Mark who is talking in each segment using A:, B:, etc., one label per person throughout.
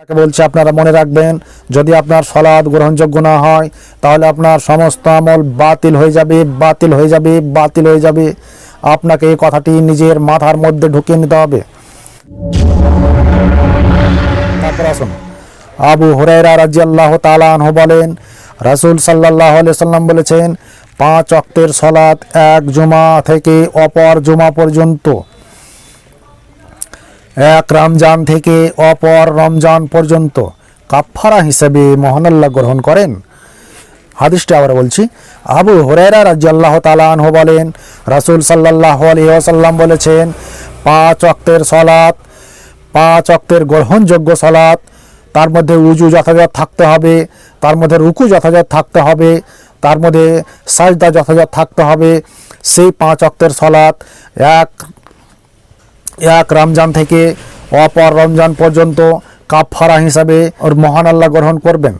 A: তাকে বলছে, আপনারা মনে রাখবেন, যদি আপনার সলাদ গ্রহণযোগ্য না হয়, তাহলে আপনার সমস্ত আমল বাতিল হয়ে যাবে, বাতিল হয়ে যাবে, বাতিল হয়ে যাবে। আপনাকে এই কথাটি নিজের মাথার মধ্যে ঢুকিয়ে নিতে হবে। তারপর আসুন। আবু হুরাইরা রাজিয়াল্লাহ তালাহ বলেন, রাসূল সাল্লাহ সাল্লাম বলেছেন, পাঁচ অক্তের সলাৎ এক জুমা থেকে অপর জুমা পর্যন্ত। এক রমজান থেকে অপর রমজান পর্যন্ত কাফারা হিসেবে মহানাল্লাহ গ্রহণ করেন। হাদিসটা আবার বলছি, আবু হরেরা আল্লাহ তালাহ বলেন, রাসুল সাল্লাহ আলহিহাসাল্লাম বলেছেন, পাঁচ অক্তের সলাৎ পাঁচ অক্তের গ্রহণযোগ্য সলাৎ তার মধ্যে উজু যথাযথ থাকতে হবে, তার মধ্যে রুকু যথাযথ থাকতে হবে, তার মধ্যে সাজদা যথাযথ থাকতে হবে, সেই পাঁচ অক্তের সলাৎ এক এক রমজান থেকে অপর রমজান পর্যন্ত কাফারা হিসাবে ওর মহান আল্লাহ গ্রহণ করবেন।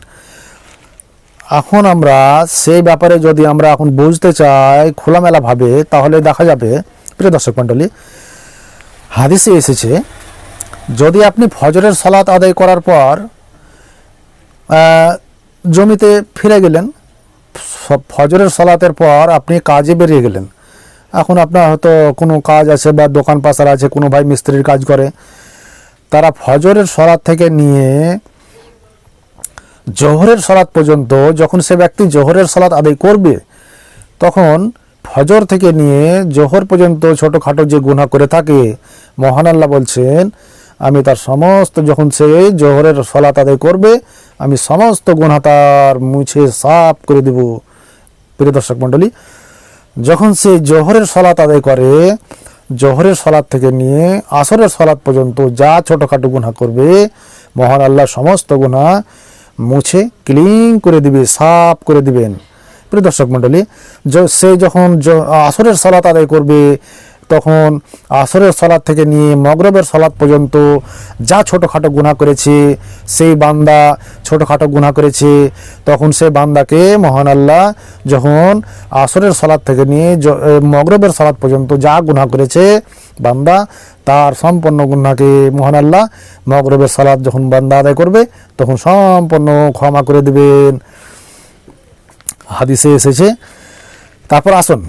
A: এখন আমরা সেই ব্যাপারে যদি আমরা এখন বুঝতে চাই খোলামেলাভাবে, তাহলে দেখা যাবে, প্রিয় দর্শক মণ্ডলী, হাদিসে এসেছে, যদি আপনি ফজরের সলাৎ আদায় করার পর জমিতে ফিরে গেলেন ফজরের সলাতের পর আপনি কাজে বেরিয়ে গেলেন এখন আপনার হয়তো কোনো কাজ আছে বা দোকান পাশার আছে, কোনো ভাই মিস্ত্রির কাজ করে। তারা ফজরের সলাৎ থেকে নিয়ে জোহরের সলাৎ পর্যন্ত যখন সে ব্যক্তি জোহরের সলাৎ আদায় করবে, তখন ফজর থেকে নিয়ে জোহর পর্যন্ত ছোটোখাটো যে গুনাহ করে থাকে, মহান আল্লাহ বলছেন, আমি তার সমস্ত যখন সে জোহরের সলাৎ আদায় করবে, আমি সমস্ত গুনাহ তার মুছে সাফ করে দেব। প্রিয় দর্শক মণ্ডলী যখন সে জহরের সলাত আদায় করে, জহরের সলাদ থেকে নিয়ে আসরের সলাদ পর্যন্ত যা ছোটোখাটো গুনা করবে, মহান আল্লাহ সমস্ত গুনা মুছে ক্লিন করে দিবে, সাফ করে দিবেন। প্রিয় দর্শক মণ্ডলী সে যখন আসরের সলাত আদায় করবে তখন আসরের সলাৎ থেকে নিয়ে মগরবের সলাদ পর্যন্ত যা ছোটোখাটো গুনাহ করেছে, সেই বান্দা ছোটোখাটো গুনাহ করেছে। তখন সেই বান্দাকে মহান আল্লাহ যখন আসরের সলাৎ থেকে নিয়ে মগরবের সলাৎ পর্যন্ত যা গুনাহ করেছে, বান্দা তার সম্পূর্ণ গুনাহকে মহান আল্লাহ মগরবের সলাদ যখন বান্দা আদায় করবে, তখন সম্পূর্ণ ক্ষমা করে দেবেন। হাদিসে এসেছে, তারপর আসুন।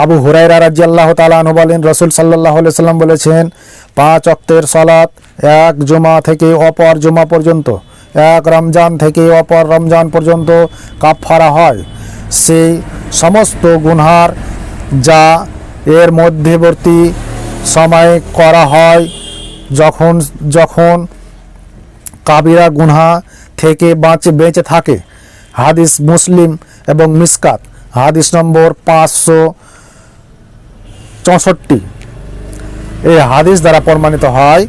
A: আবু হুরাইরা রাজি আল্লাহ তালানু বলেন, রসুল সাল্লাহ সাল্লাম বলেছেন, পাঁচ অক্তের সলাৎ এক জুমা থেকে অপর জুমা পর্যন্ত, এক রমজান থেকে অপর রমজান পর্যন্ত কাফারা হয়। সেই সমস্ত গুনহার যা এর মধ্যবর্তী সময়ে করা হয়, যখন যখন কাবিরা গুনহা থেকে বাঁচে, বেঁচে থাকে। হাদিস মুসলিম এবং মিসকাত। হাদিস নম্বর পাঁচশো চৌষট্টি। এই হাদিস দ্বারা প্রমাণিত হয়,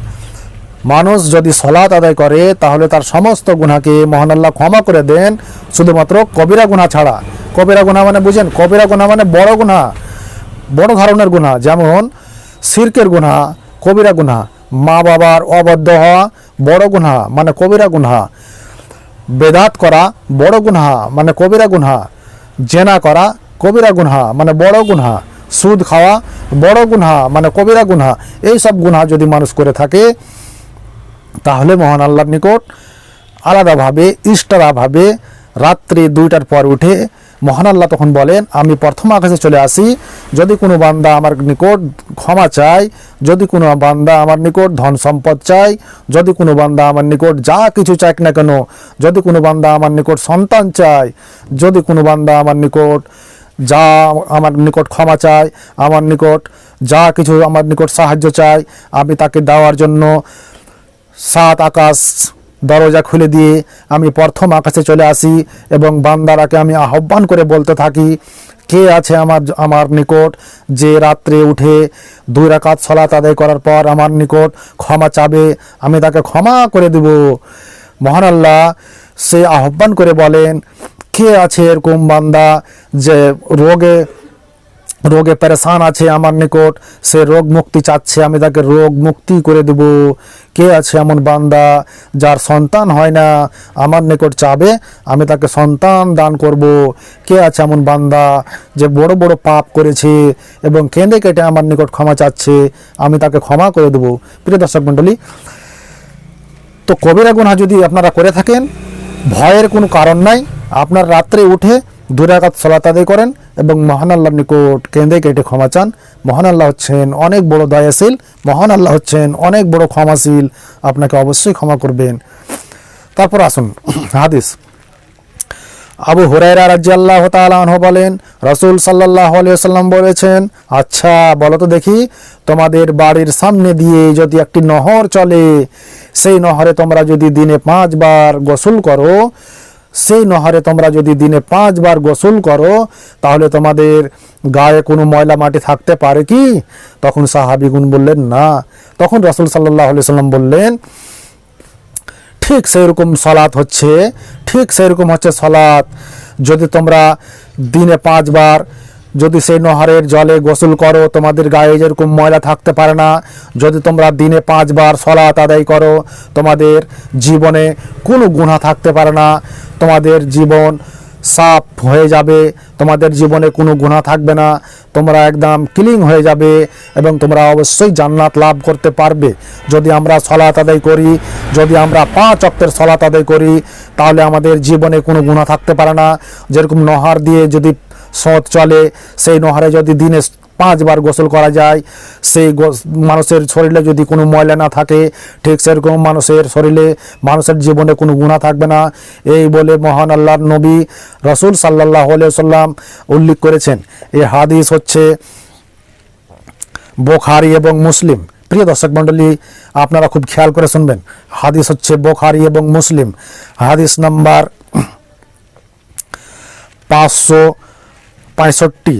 A: মানুষ যদি সলাৎ আদায় করে, তাহলে তার সমস্ত গুনাকে মহান আল্লাহ ক্ষমা করে দেন, শুধুমাত্র কবিরা গুনাহ ছাড়া। কবিরা গুনাহ মানে বুঝেন, কবিরা গুনাহ মানে বড় গুনাহ, বড় ধরনের গুনাহ, যেমন সিরকের গুনাহ, কবিরা গুনাহ, মা বাবার অবদ্ধ হওয়া, বড় গুনাহ মানে কবিরা গুনাহ। বেদাত করা, বড় গুনহা মানে কবিরা গুনহা। জেনা করা, কবিরা গুনহা মানে বড় গুনহা। সুদ খাওয়া, বড় গুনহা মানে কবিরা গুনহা, এই সব গুনহা যদি মানুষ করে থাকে, তাহলে মহান আল্লাহর নিকট আলাদাভাবে ইস্টারাভাবে রাত্রি দুইটার পর উঠে মহান আল্লাহ তখন বলেন, আমি প্রথম আকাশে চলে আসি, যদি কোনো বান্দা আমার নিকট ক্ষমা চায়, যদি কোনো বান্দা আমার নিকট ধন সম্পদ চায়, যদি কোনো বান্দা আমার নিকট যা কিছু চাক না কেন, যদি কোনো বান্দা আমার নিকট সন্তান চায়, যদি কোনো বান্দা আমার নিকট যা আমার নিকট ক্ষমা চায়, আমার নিকট যা কিছু আমার নিকট সাহায্য চায়, আমি তাকে দেওয়ার জন্য সাত আকাশ দরজা খুলে দিয়ে আমি প্রথম আকাশে চলে আসি এবং বান্দারাকে আমি আহ্বান করে বলতে থাকি, কে আছে আমার আমার নিকট যে রাত্রে উঠে দুই রাকাত সলাত আদায় করার পর আমার নিকট ক্ষমা চাবে, আমি তাকে ক্ষমা করে দেব। মহান আল্লাহ সে আহ্বান করে বলেন কে আছে এরকম বান্দা যে রোগে রোগে পেরেশান আছে আমার নিকট? সে রোগ মুক্তি চাচ্ছে, আমি তাকে রোগ মুক্তি করে দেব। কে আছে এমন বান্দা যার সন্তান হয় না? আমার নিকট চাবে, আমি তাকে সন্তান দান করব। কে আছে এমন বান্দা যে বড় বড় পাপ করেছে এবং কেঁদে কেটে আমার নিকট ক্ষমা চাচ্ছে, আমি তাকে ক্ষমা করে দেব? প্রিয় দর্শক মণ্ডলী, তো কবিরা গুনাহ যদি আপনারা করে থাকেন, ভয়ের কোনো কারণ নাই। আপনার রাত্রে উঠে দুরাকাত সলাত আদায় করেন এবং মহান আল্লাহর নিকট কেঁদে কেটে ক্ষমা চান। মহান আল্লাহ হচ্ছেন অনেক বড় দয়াশীল, মহান আল্লাহ হচ্ছেন অনেক বড় ক্ষমাশীল, আপনাকে অবশ্যই ক্ষমা করবেন। তারপর আসুন, হাদিস। আবু হুরাইরা রাজি আল্লাহ তাআলাহ বলেন, রসুল সাল্লাহ সাল্লাম বলেছেন আচ্ছা বলো তো দেখি, তোমাদের বাড়ির সামনে দিয়ে যদি একটি নহর চলে, সেই নহরে তোমরা যদি দিনে পাঁচবার গোসল করো সেই নহরে তোমরা যদি দিনে পাঁচবার গোসল করো, তাহলে তোমাদের গায়ে কোনো ময়লা মাটি থাকতে পারে কি? তখন সাহাবিগুন বললেন, না। তখন রসুল সাল্লাহ সাল্লাম বললেন, ঠিক সেরকম সলাৎ হচ্ছে, ঠিক সেরকম হচ্ছে সলাৎ যদি তোমরা দিনে পাঁচবার যদি সেই নহরের জলে গোসল করো, তোমাদের গায়ে যেরকম ময়লা থাকতে পারে না, যদি তোমরা দিনে পাঁচবার সলাৎ আদায় করো, তোমাদের জীবনে কোনো গুণা থাকতে পারে না, তোমাদের জীবন সাফ হয়ে যাবে, তোমাদের জীবনে কোনো গুণা থাকবে না, তোমরা একদম ক্লিন হয়ে যাবে এবং তোমরা অবশ্যই জান্নাত লাভ করতে পারবে। যদি আমরা সলাত আদায় করি, যদি আমরা পাঁচ অক্টের সলাত আদায় করি, তাহলে আমাদের জীবনে কোনো গুণা থাকতে পারে না। যেরকম নহর দিয়ে যদি সৎ চলে, সেই নহরে যদি দিনে পাঁচবার গোসল করা যায়, সেই মানুষের শরীরে যদি কোনো ময়লা না থাকে, ঠিক সেরকম মানুষের শরীরে, মানুষের জীবনে কোনো গুণা থাকবে না। এই বলে মহান আল্লাহর নবী রসুল সাল্লাহ সাল্লাম উল্লেখ করেছেন। এই হাদিস হচ্ছে বোখারি এবং মুসলিম। প্রিয় দর্শক মণ্ডলী, আপনারা খুব খেয়াল করে শুনবেন। হাদিস হচ্ছে বোখারি এবং মুসলিম। হাদিস নাম্বার পাঁচশো पायसोट्टी